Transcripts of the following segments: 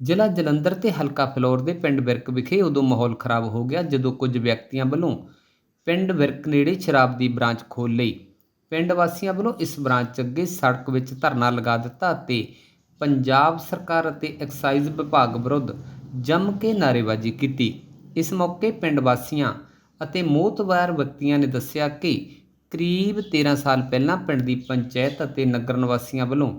ਜ਼ਿਲ੍ਹਾ ਜਲੰਧਰ ਤੇ ਹਲਕਾ ਫਲੋਰ ਦੇ ਪਿੰਡ ਵਿਰਕ ਵਿਖੇ ਉਦੋਂ ਮਾਹੌਲ ਖਰਾਬ ਹੋ ਗਿਆ ਜਦੋਂ ਕੁਝ ਵਿਅਕਤੀਆਂ ਵੱਲੋਂ ਪਿੰਡ ਵਿਰਕ ਨੇੜੇ ਸ਼ਰਾਬ ਦੀ ਬ੍ਰਾਂਚ ਖੋਲ੍ਹ ਲਈ। ਪਿੰਡ ਵਾਸੀਆਂ ਵੱਲੋਂ ਇਸ ਬ੍ਰਾਂਚ ਅੱਗੇ ਸੜਕ ਵਿੱਚ ਧਰਨਾ ਲਗਾ ਦਿੱਤਾ ਅਤੇ ਪੰਜਾਬ ਸਰਕਾਰ ਅਤੇ ਐਕਸਾਈਜ਼ ਵਿਭਾਗ ਵਿਰੁੱਧ ਜੰਮ ਕੇ ਨਾਅਰੇਬਾਜ਼ੀ ਕੀਤੀ। ਇਸ ਮੌਕੇ ਪਿੰਡ ਵਾਸੀਆਂ ਅਤੇ ਮੋਤਬਾਰ ਵਿਅਕਤੀਆਂ ਨੇ ਦੱਸਿਆ ਕਿ ਕਰੀਬ 13 ਸਾਲ ਪਹਿਲਾਂ ਪਿੰਡ ਦੀ ਪੰਚਾਇਤ ਅਤੇ ਨਗਰ ਨਿਵਾਸੀਆਂ ਵੱਲੋਂ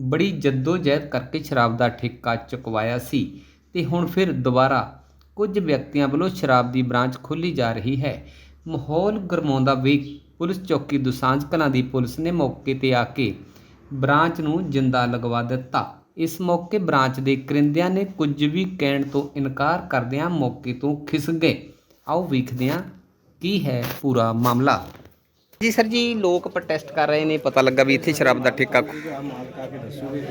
ਬੜੀ ਜੱਦੋ ਜਹਿਦ ਕਰਕੇ ਸ਼ਰਾਬ ਦਾ ਠੇਕਾ ਚੁਕਵਾਇਆ ਸੀ ਤੇ ਹੁਣ ਫਿਰ ਦੁਬਾਰਾ ਕੁਝ ਵਿਅਕਤੀਆਂ ਵੱਲੋਂ ਸ਼ਰਾਬ ਦੀ ਬ੍ਰਾਂਚ ਖੋਲ੍ਹੀ ਜਾ ਰਹੀ ਹੈ। ਮਾਹੌਲ ਗਰਮਾਉਂਦਾ ਵੇਖ ਪੁਲਿਸ ਚੌਕੀ ਦੁਸਾਂਝ ਕਲਾਂ ਦੀ ਪੁਲਿਸ ਨੇ ਮੌਕੇ ਤੇ ਆ ਕੇ ਬ੍ਰਾਂਚ ਨੂੰ ਜਿੰਦਾ ਲਗਵਾ ਦਿੱਤਾ। ਇਸ ਮੌਕੇ ਬ੍ਰਾਂਚ ਦੇ ਕਰਿੰਦਿਆਂ ਨੇ ਕੁਝ ਵੀ ਕਹਿਣ ਤੋਂ ਇਨਕਾਰ ਕਰਦਿਆਂ ਮੌਕੇ ਤੋਂ ਖਿਸ ਗਏ। ਆਓ ਵੇਖਦੇ ਹਾਂ ਕੀ ਹੈ ਪੂਰਾ ਮਾਮਲਾ। ਜੀ ਸਰ ਜੀ ਲੋਕ ਪ੍ਰੋਟੈਸਟ ਕਰ ਰਹੇ ਨੇ ਪਤਾ ਲੱਗਾ ਵੀ ਇੱਥੇ ਸ਼ਰਾਬ ਦਾ ਠੇਕਾ ਮਾਲਕ ਆ ਕੇ ਦੱਸੂਗੇ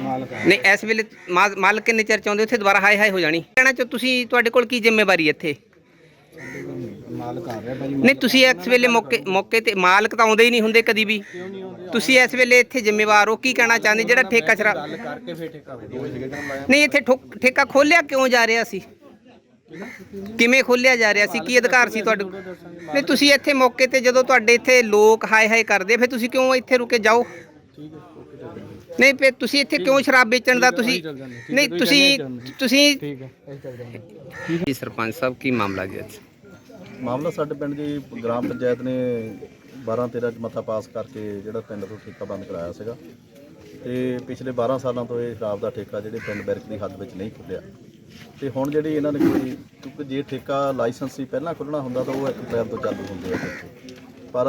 ਮਾਲਕ ਆ ਨਹੀਂ ਇਸ ਵੇਲੇ ਮਾ- ਮਾਲਕ ਕਿੰਨੇ ਚਿਰ ਚਾਹੁੰਦੇ ਉੱਥੇ ਦੁਬਾਰਾ ਹਾਈ ਹਾਈ ਹੋ ਜਾਣੀ। ਕਹਿਣਾ ਚ ਤੁਸੀਂ ਤੁਹਾਡੇ ਕੋਲ ਕੀ ਜ਼ਿੰਮੇਵਾਰੀ ਇੱਥੇ? ਮਾਲਕ ਆ ਰਿਹਾ ਭਾਜੀ ਨਹੀਂ ਤੁਸੀਂ ਇਸ ਵੇਲੇ ਮੌਕੇ ਮੌਕੇ ਤੇ ਮਾਲਕ ਤਾਂ ਆਉਂਦੇ ਹੀ ਨਹੀਂ ਹੁੰਦੇ ਕਦੀ ਵੀ। ਤੁਸੀਂ ਇਸ ਵੇਲੇ ਇੱਥੇ ਜ਼ਿੰਮੇਵਾਰ ਹੋ ਕੀ ਕਹਿਣਾ ਚਾਹੁੰਦੇ? ਜਿਹੜਾ ਠੇਕਾ ਸ਼ਰਾਬ ਗੱਲ ਕਰਕੇ ਫੇਰ ਠੇਕਾ ਵੇਚੋ ਨਹੀਂ ਇੱਥੇ ਠੋਕ- ਠੇਕਾ ਖੋਲਿਆ ਕਿਉਂ ਜਾ ਰਿਹਾ ਸੀ? ਕਿਵੇਂ ਖੋਲਿਆ ਜਾ ਰਿਹਾ ਸੀ? ਕੀ ਅਧਿਕਾਰ ਸੀ ਤੁਹਾਡੇ ਕੋਲ? ਨਹੀਂ, ਤੁਸੀਂ ਇੱਥੇ ਮੌਕੇ ਤੇ ਜਦੋਂ ਤੁਹਾਡੇ ਇੱਥੇ ਲੋਕ ਹਾਏ ਹਾਏ ਕਰਦੇ, ਫਿਰ ਤੁਸੀਂ ਕਿਉਂ ਇੱਥੇ ਰੁਕੇ ਜਾਓ? ਨਹੀਂ, ਫਿਰ ਤੁਸੀਂ ਇੱਥੇ ਕਿਉਂ ਸ਼ਰਾਬ ਵੇਚਣ ਦਾ ਤੁਸੀਂ ਨਹੀਂ, ਤੁਸੀਂ ਤੁਸੀਂ ਠੀਕ ਹੈ ਅਸੀਂ ਚੱਲ ਜਾਂਦੇ ਜੀ, ਸਰਪੰਚ ਸਾਹਿਬ, ਕੀ ਮਾਮਲਾ ਜੀ ਅੱਜ? ਮਾਮਲਾ ਸਾਡੇ ਪਿੰਡ ਦੀ ਗ੍ਰਾਮ ਪੰਚਾਇਤ ਨੇ 12 13 ਚ ਮਤਾ ਪਾਸ ਕਰਕੇ ਜਿਹੜਾ ਪਿੰਡ ਤੋਂ ਠੇਕਾ ਬੰਦ ਕਰਾਇਆ ਸੀਗਾ। ਤੇ ਪਿਛਲੇ 12 ਸਾਲਾਂ ਤੋਂ ਇਹ ਸ਼ਰਾਬ ਦਾ ਠੇਕਾ ਜਿਹੜੇ ਪਿੰਡ ਬਿਰਕ ਦੀ ਹੱਦ ਵਿੱਚ ਨਹੀਂ ਖੁੱਲਿਆ। ਤੇ ਹੁਣ ਜਿਹੜੀ ਇਹਨਾਂ ਨੇ ਕੋਈ, ਕਿਉਂਕਿ ਜੇ ਠੇਕਾ ਲਾਇਸੈਂਸ ਸੀ, ਪਹਿਲਾਂ ਖੁੱਲਣਾ ਹੁੰਦਾ ਤਾਂ ਉਹ ਇੱਕ ਅਪ੍ਰੈਲ ਤੋਂ ਚਾਲੂ ਹੁੰਦੇ ਆ ਪਰ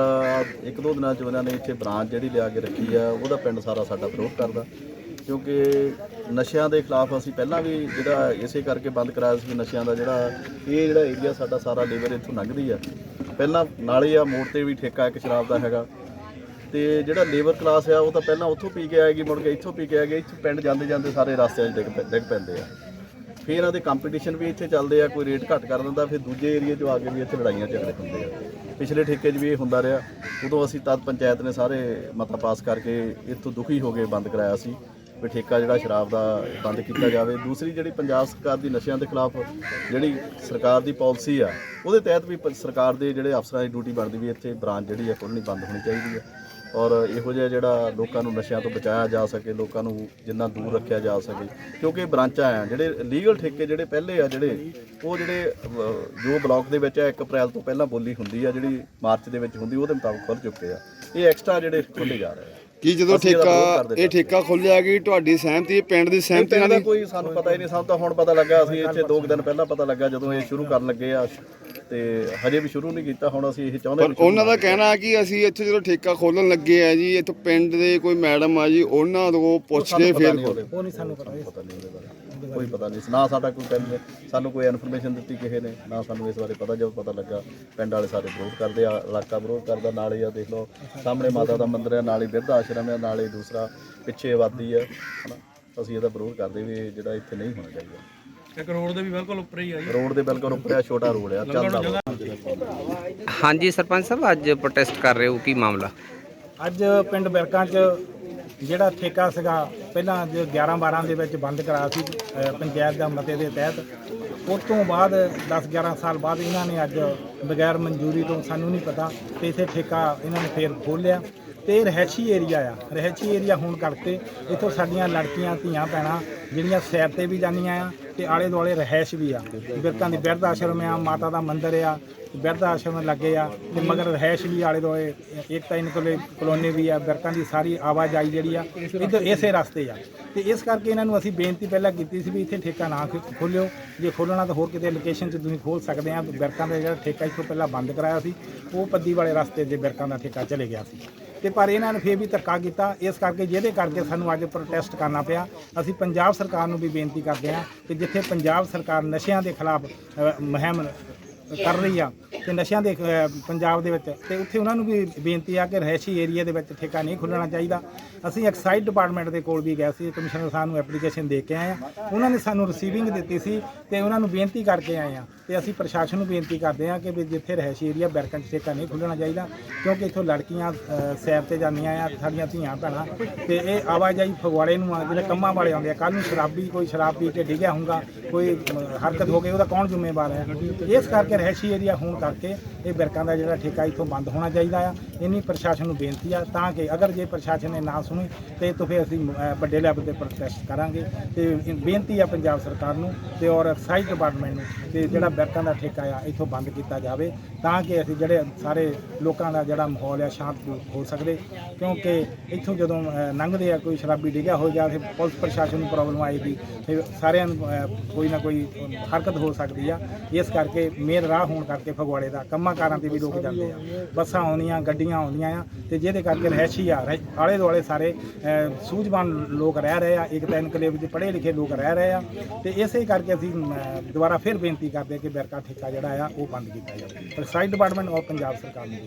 ਇੱਕ ਦੋ ਦਿਨਾਂ ਚ ਉਹਨਾਂ ਨੇ ਇੱਥੇ ਬ੍ਰਾਂਚ ਜਿਹੜੀ ਲਿਆ ਕੇ ਰੱਖੀ ਆ, ਉਹਦਾ ਪਿੰਡ ਸਾਰਾ ਸਾਡਾ ਵਿਰੋਧ ਕਰਦਾ। ਕਿਉਂਕਿ ਨਸ਼ਿਆਂ ਦੇ ਖਿਲਾਫ ਅਸੀਂ ਪਹਿਲਾਂ ਵੀ ਜਿਹੜਾ ਇਸੇ ਕਰਕੇ ਬੰਦ ਕਰਾਇਆ ਸੀ ਨਸ਼ਿਆਂ ਦਾ ਜਿਹੜਾ, ਇਹ ਜਿਹੜਾ ਏਰੀਆ ਸਾਡਾ ਸਾਰਾ ਲੇਬਰ ਇੱਥੋਂ ਲੰਘਦੀ ਆ। ਪਹਿਲਾਂ ਨਾਲੇ ਆ ਮੋੜ ਤੇ ਵੀ ਠੇਕਾ ਇੱਕ ਸ਼ਰਾਬ ਦਾ ਹੈਗਾ। ਤੇ ਜਿਹੜਾ ਲੇਬਰ ਕਲਾਸ ਆ, ਉਹ ਤਾਂ ਪਹਿਲਾਂ ਉੱਥੋਂ ਪੀ ਕੇ ਆਏਗੀ, ਮੁੜ ਕੇ ਇੱਥੋਂ ਪੀ ਕੇ ਆਏਗੀ, ਇੱਥੋਂ ਪਿੰਡ ਜਾਂਦੇ ਜਾਂਦੇ ਸਾਰੇ ਰਸਤਿਆਂ 'ਚ ਡਿੱਗ ਪੈ- ਡਿੱਗ ਪੈਂਦੇ ਆ। ਫਿਰ ਇਹਨਾਂ ਦੇ ਕੰਪੀਟੀਸ਼ਨ ਵੀ ਇੱਥੇ ਚੱਲਦੇ ਆ, ਕੋਈ ਰੇਟ ਘੱਟ ਕਰ ਦਿੰਦਾ, ਫਿਰ ਦੂਜੇ ਏਰੀਆ 'ਚੋਂ ਆ ਕੇ ਵੀ ਇੱਥੇ ਲੜਾਈਆਂ ਝਗੜੇ ਹੁੰਦੇ ਆ। ਪਿਛਲੇ ਠੇਕੇ 'ਚ ਵੀ ਇਹ ਹੁੰਦਾ ਰਿਹਾ, ਉਦੋਂ ਅਸੀਂ ਤਦ ਪੰਚਾਇਤ ਨੇ ਸਾਰੇ ਮਤਾ ਪਾਸ ਕਰਕੇ ਇੱਥੋਂ ਦੁਖੀ ਹੋ ਕੇ ਬੰਦ ਕਰਾਇਆ ਸੀ ਵੀ ਠੇਕਾ ਜਿਹੜਾ ਸ਼ਰਾਬ ਦਾ ਬੰਦ ਕੀਤਾ ਜਾਵੇ। ਦੂਸਰੀ ਜਿਹੜੀ ਪੰਜਾਬ ਸਰਕਾਰ ਦੀ ਨਸ਼ਿਆਂ ਦੇ ਖਿਲਾਫ ਜਿਹੜੀ ਸਰਕਾਰ ਦੀ ਪਾਲਿਸੀ ਆ, ਉਹਦੇ ਤਹਿਤ ਵੀ ਪ- ਸਰਕਾਰ ਦੇ ਜਿਹੜੇ ਅਫਸਰਾਂ ਦੀ ਡਿਊਟੀ ਬਣਦੀ ਵੀ ਇੱਥੇ ਬ੍ਰਾਂਚ ਜਿਹੜੀ ਆ ਖੋਲ੍ਹਣੀ ਬੰਦ ਹੋਣੀ ਚਾਹੀਦੀ ਹੈ ਔਰ ਇਹੋ ਜਿਹਾ ਜਿਹੜਾ ਲੋਕਾਂ ਨੂੰ ਨਸ਼ਿਆਂ ਤੋਂ ਬਚਾਇਆ ਜਾ ਸਕੇ, ਲੋਕਾਂ ਨੂੰ ਜਿੰਨਾ ਦੂਰ ਰੱਖਿਆ ਜਾ ਸਕੇ, ਕਿਉਂਕਿ ਇਹ ਬ੍ਰਾਂਚਾਂ ਆ, ਜਿਹੜੇ ਲੀਗਲ ਠੇਕੇ ਜਿਹੜੇ ਪਹਿਲੇ ਆ ਜਿਹੜੇ, ਉਹ ਜਿਹੜੇ ਜੋ ਬਲਾਕ ਦੇ ਵਿੱਚ ਆ 1 ਅਪ੍ਰੈਲ ਤੋਂ ਪਹਿਲਾਂ ਬੋਲੀ ਹੁੰਦੀ ਆ, ਜਿਹੜੀ ਮਾਰਚ ਦੇ ਵਿੱਚ ਹੁੰਦੀ, ਉਹਦੇ ਮੁਤਾਬਕ ਖੁੱਲ ਚੁੱਕੇ ਆ। ਇਹ ਐਕਸਟਰਾ ਜਿਹੜੇ ਖੋਲੇ ਜਾ ਰਹੇ ਆ। ਕੀ ਜਦੋਂ ਅਸੀਂ ਇਹਦਾ ਵਿਰੋਧ ਠੇਕਾ ਕਰਦੇ ਇਹ ਠੇਕਾ ਖੁੱਲਿਆ ਗਈ ਤੁਹਾਡੀ ਸਹਿਮਤੀ ਪਿੰਡ ਦੀ ਸਹਿਮਤੀ ਨਾਲ ਦਾ ਹੀ ਕੋਈ ਸਾਨੂੰ ਪਤਾ ਹੀ ਨਹੀਂ ਸਾਨੂੰ ਤਾਂ ਹੁਣ ਪਤਾ ਲੱਗਾ ਅਸੀਂ ਇੱਥੇ ਦੋ ਕੁ ਦਿਨ ਪਹਿਲਾਂ ਪਤਾ ਲੱਗਾ ਜਦੋਂ ਇਹ ਸ਼ੁਰੂ ਕਰਨ ਲੱਗੇ ਆ। ਤੇ ਹਜੇ ਵੀ ਸ਼ੁਰੂ ਨਹੀਂ ਕੀਤਾ ਹੁਣ ਅਸੀਂ ਇਹ ਚਾਹੁੰਦੇ ਪਰ ਵੀ ਉਹਨਾਂ ਦਾ ਕਹਿਣਾ ਕਿ ਅਸੀਂ ਇੱਥੇ ਜਦੋਂ ਠੇਕਾ ਖੋਲਣ ਲੱਗੇ ਆ ਜੀ ਇੱਥੇ ਪਿੰਡ ਦੇ ਕੋਈ ਮੈਡਮ ਆ ਜੀ ਉਹਨਾਂ ਤੋਂ ਪੁੱਛ ਕੇ ਫਿਰ ਉਹ ਨਹੀਂ ਸਾਨੂੰ ਪਤਾ। ਪਤਾ ਨਹੀਂ ਉਹਦੇ ਬਾਰੇ। ਕੋਈ ਪਤਾ ਨਹੀਂ ਨਾ ਸਾਡਾ ਕੋਈ ਪਿੰਡ ਸਾਨੂੰ ਕੋਈ ਇਨਫੋਰਮੇਸ਼ਨ ਦਿੱਤੀ ਕਿਸੇ ਨੇ ਨਾ ਸਾਨੂੰ ਇਸ ਬਾਰੇ ਪਤਾ ਜਦੋਂ ਪਤਾ ਲੱਗਾ ਪਿੰਡ ਵਾਲੇ ਸਾਰੇ ਵਿਰੋਧ ਕਰਦੇ ਆ ਇਲਾਕਾ ਵਿਰੋਧ ਕਰਦਾ ਨਾਲੇ ਆ ਦੇਖ ਲਓ ਸਾਹਮਣੇ ਮਾਤਾ ਦਾ ਮੰਦਿਰ ਹੈ ਨਾਲੇ ਬਿਰਧ ਆਸ਼ਰਮ ਹੈ ਨਾਲੇ ਦੂਸਰਾ ਪਿੱਛੇ ਆਬਾਦੀ ਹੈ ਹਨਾ? ਅਸੀਂ ਇਹਦਾ ਵਿਰੋਧ ਕਰਦੇ ਵੀ ਜਿਹੜਾ ਇੱਥੇ ਨਹੀਂ ਹੋਣਾ ਚਾਹੀਦਾ। ਇੱਕ ਰੋਡ ਦੇ ਵੀ ਬਿਲਕੁਲ ਉੱਪਰ ਹੀ ਆ ਰੋਡ ਦੇ ਬਿਲਕੁਲ ਉੱਪਰ ਆ ਛੋਟਾ ਰੋਡ ਆ ਚੱਲਦਾ। ਹਾਂਜੀ ਸਰਪੰਚ ਸਾਹਿਬ ਅੱਜ ਪ੍ਰੋਟੈਸਟ ਕਰ ਰਹੇ ਹੋ ਕੀ ਮਾਮਲਾ? ਅੱਜ ਪਿੰਡ ਬਿਰਕਾਂ 'ਚ ਜਿਹੜਾ ਠੇਕਾ ਸੀਗਾ ਪਹਿਲਾਂ ਜੋ 11 12 ਦੇ ਵਿੱਚ ਬੰਦ ਕਰਾਇਆ ਸੀ ਅ, ਪੰਚਾਇਤ ਦਾ ਮਤੇ ਦੇ ਤਹਿਤ। ਉਸ ਤੋਂ ਬਾਅਦ 10 11 ਸਾਲ ਬਾਅਦ ਇਹਨਾਂ ਨੇ ਅੱਜ ਬਗੈਰ ਮਨਜ਼ੂਰੀ ਤੋਂ ਸਾਨੂੰ ਨਹੀਂ ਪਤਾ ਤੇ ਇੱਥੇ ਠੇਕਾ ਇਹਨਾਂ ਨੇ ਫੇਰ ਖੋਲ੍ਹਿਆ। ਤੇ ਇਹ ਰਹਿਸ਼ੀ ਏਰੀਆ ਆ। ਰਹਿਸ਼ੀ ਏਰੀਆ ਹੋਣ ਕਰਕੇ ਇੱਥੋਂ ਸਾਡੀਆਂ ਲੜਕੀਆਂ ਧੀਆਂ ਭੈਣਾਂ ਜਿਹੜੀਆਂ ਸੈਰ ਤੇ ਵੀ ਜਾਂਦੀਆਂ ਆ ਤੇ ਆਲੇ ਦੁਆਲੇ ਰਹਿਸ਼ ਵੀ ਆ। ਬਿਰਕਾਂ ਦੀ ਬਿਰਧ ਆਸ਼ਰਮ ਆ, ਮਾਤਾ ਦਾ ਮੰਦਿਰ ਆ, ਬਿਰਧ ਆਸ਼ਰਮ ਲੱਗੇ ਆ ਤੇ ਮਗਰ ਰਹਿਸ਼ ਵੀ ਆਲੇ ਦੁਆਲੇ ਇੱਕ ਤਾਂ ਇਹਨਾਂ ਕੋਲੇ ਕਲੋਨੀ ਵੀ ਆ ਬਿਰਕਾਂ ਦੀ ਸਾਰੀ ਆਵਾਜਾਈ ਜਿਹੜੀ ਆ, ਇੱਧਰ ਇਸੇ ਰਸਤੇ ਆ। ਤੇ ਇਸ ਕਰਕੇ ਇਹਨਾਂ ਨੂੰ ਅਸੀਂ ਬੇਨਤੀ ਪਹਿਲਾਂ ਕੀਤੀ ਸੀ ਵੀ ਇੱਥੇ ਠੇਕਾ ਨਾ ਖੋ- ਖੋਲਿਓ। ਜੇ ਖੋਲਣਾ ਤਾਂ ਹੋਰ ਕਿਤੇ ਲੋਕੇਸ਼ਨ 'ਚ ਤੁਸੀਂ ਖੋਲ ਸਕਦੇ ਆ ਬਿਰਕਾਂ ਦਾ ਜਿਹੜਾ ਠੇਕਾ ਇੱਥੋਂ ਪਹਿਲਾਂ ਬੰਦ ਕਰਾਇਆ ਸੀ, ਉਹ ਪੱਦੀ ਵਾਲੇ ਰਸਤੇ 'ਤੇ ਬਿਰਕਾਂ ਦਾ ਠੇਕਾ ਚਲੇ ਗਿਆ ਸੀ। ਤੇ ਪਰ ਇਹਨਾਂ ਨੇ ਫੇਰ ਵੀ ਧੱਕਾ ਕੀਤਾ। ਇਸ ਕਰਕੇ ਜਿਹਦੇ ਕਰਕੇ ਸਾਨੂੰ ਅੱਜ ਪ੍ਰੋਟੈਸਟ ਕਰਨਾ ਪਿਆ। ਅਸੀਂ ਪੰਜਾਬ ਸਰਕਾਰ ਨੂੰ ਵੀ ਬੇਨਤੀ ਕਰਦੇ ਹਾਂ ਕਿ ਜਿੱਥੇ ਪੰਜਾਬ ਸਰਕਾਰ ਨਸ਼ਿਆਂ ਦੇ ਖਿਲਾਫ ਅ, ਮੁਹਿੰਮ ਕਰ ਰਹੀ ਆ ਤੇ ਨਸ਼ਿਆਂ ਦੇ ਅ, ਪੰਜਾਬ ਦੇ ਵਿੱਚ। ਤੇ ਉੱਥੇ ਉਹਨਾਂ ਨੂੰ ਵੀ ਬੇਨਤੀ ਆ ਕਿ ਰਹਿਸ਼ੀ ਏਰੀਆ ਦੇ ਵਿੱਚ ਠੇਕਾ ਨਹੀਂ ਖੁੱਲਣਾ ਚਾਹੀਦਾ। ਅਸੀਂ ਐਕਸਾਈਜ਼ ਡਿਪਾਰਟਮੈਂਟ ਦੇ ਕੋਲ ਵੀ ਗਏ ਸੀ ਕਮਿਸ਼ਨਰ ਸਾਹਿਬ ਨੂੰ ਐਪਲੀਕੇਸ਼ਨ ਦੇ ਕੇ ਆਏ ਆ। ਉਹਨਾਂ ਨੇ ਸਾਨੂੰ ਰਿਸੀਵਿੰਗ ਦਿੱਤੀ ਸੀ ਤੇ ਉਹਨਾਂ ਨੂੰ ਬੇਨਤੀ ਕਰਕੇ ਆਏ ਆ। ਤੇ ਅਸੀਂ ਪ੍ਰਸ਼ਾਸਨ ਨੂੰ ਬੇਨਤੀ ਕਰਦੇ ਆ ਕਿ ਵੀ ਜਿੱਥੇ ਰਹਿਸ਼ੀ ਏਰੀਆ ਬੈਰਕਾਂ 'ਚ ਠੇਕਾ ਨਹੀਂ ਖੁੱਲਣਾ ਚਾਹੀਦਾ ਕਿਉਂਕਿ ਇੱਥੋਂ ਲੜਕੀਆਂ ਅ, ਸੈਰ ਤੇ ਜਾਂਦੀਆਂ ਆ ਸਾਡੀਆਂ ਧੀਆਂ ਭੈਣਾਂ। ਤੇ ਇਹ ਆਵਾਜਾਈ ਫਗਵਾੜੇ ਨੂੰ ਆ ਜਿਹੜੇ ਕੰਮਾਂ ਵਾਲੇ ਆਉਂਦੇ ਆ ਕੱਲ ਨੂੰ ਸ਼ਰਾਬੀ ਕੋਈ ਸ਼ਰਾਬ ਪੀ ਕੇ ਡਿੱਗਿਆ ਹੋਊਗਾ ਕੋਈ ਅ, ਹਰਕਤ ਹੋ ਗਈ ਉਹਦਾ ਕੌਣ ਜ਼ਿੰਮੇਵਾਰ ਹੈ? ਇਸ ਕਰਕੇ ਰਹਿਸ਼ੀ ਏਰੀਆ ਹੋਣ ਕਰਕੇ ਇਹ ਬਿਰਕਾਂ ਦਾ ਜਿਹੜਾ ਠੇਕਾ ਇੱਥੋਂ ਬੰਦ ਹੋਣਾ ਚਾਹੀਦਾ ਆ। ਇੰਨੀ ਪ੍ਰਸ਼ਾਸਨ ਨੂੰ ਬੇਨਤੀ ਆ ਤਾਂ ਕਿ ਅਗਰ ਜੇ ਪ੍ਰਸ਼ਾਸਨ ਨੇ ਨਾ ਸੁਣੀ, ਤੇ ਤਾਂ ਫਿਰ ਅਸੀਂ ਵੱਡੇ ਲੈਵਲ ਤੇ ਪ੍ਰੋਟੈਸਟ ਕਰਾਂਗੇ। ਤੇ ਬੇਨਤੀ ਆ ਪੰਜਾਬ ਸਰਕਾਰ ਨੂੰ ਤੇ ਔਰ ਐਕਸਾਈਜ਼ ਡਿਪਾਰਟਮੈਂਟ ਨੂੰ ਤੇ ਜਿਹੜਾ ਬਿਰਕਾਂ ਦਾ ਠੇਕਾ ਆ, ਇੱਥੋਂ ਬੰਦ ਕੀਤਾ ਜਾਵੇ ਤਾਂ ਕਿ ਅਸੀਂ ਜਿਹੜੇ ਸਾਰੇ ਲੋਕਾਂ ਦਾ ਜਿਹੜਾ ਮਾਹੌਲ ਆ ਸ਼ਾਂਤ ਹੋ ਸਕਦੇ। ਕਿਉਂਕਿ ਇੱਥੋਂ ਜਦੋਂ ਲੰਘਦੇ ਆ, ਕੋਈ ਸ਼ਰਾਬੀ ਡਿੱਗਿਆ ਹੋ ਜਾਂ ਫਿਰ ਪੁਲਿਸ ਪ੍ਰਸ਼ਾਸਨ ਨੂੰ ਪ੍ਰੋਬਲਮ ਆਏਗੀ ਫਿਰ ਸਾਰਿਆਂ ਨੂੰ ਕੋਈ ਨਾ ਕੋਈ ਹਰਕਤ ਹੋ ਸਕਦੀ ਆ। ਇਸ ਕਰਕੇ ਮੇਨ ਰਾਹ ਹੋਣ ਕਰਕੇ ਫਗਵਾੜੇ ਦਾ ਕੰਮਾਂ ਕਾਰਾਂ ਤੇ ਵੀ ਲੋਕ ਜਾਂਦੇ ਆ। ਬੱਸਾਂ ਆਉਂਦੀਆਂ, ਗੱਡੀਆਂ ਆਉਂਦੀਆਂ ਆ ਤੇ ਜਿਹਦੇ ਕਰਕੇ ਰਹਿਸ਼ੀ ਆ। ਰਹਿ- ਆਲੇ ਦੁਆਲੇ ਸਾਰੇ ਸੂਝਵਾਨ ਲੋਕ ਰਹਿ ਰਹੇ ਆ, ਇੱਕ ਤਾਂ ਇਨਕਲੇਵ ਦੇ ਪੜ੍ਹੇ ਲਿਖੇ ਲੋਕ ਰਹਿ ਰਹੇ ਆ ਤੇ ਇਸੇ ਕਰਕੇ ਅਸੀਂ ਦੁਬਾਰਾ ਫਿਰ ਬੇਨਤੀ ਕਰਦੇ ਕਿ ਬੈਰਕਾ ਠੇਕਾ ਜਿਹੜਾ ਆ ਉਹ ਬੰਦ ਕੀਤਾ ਜਾਵੇ। ਸਾਈਡ ਡਿਪਾਰਟਮੈਂਟ ਔਰ ਪੰਜਾਬ ਸਰਕਾਰ ਨੂੰ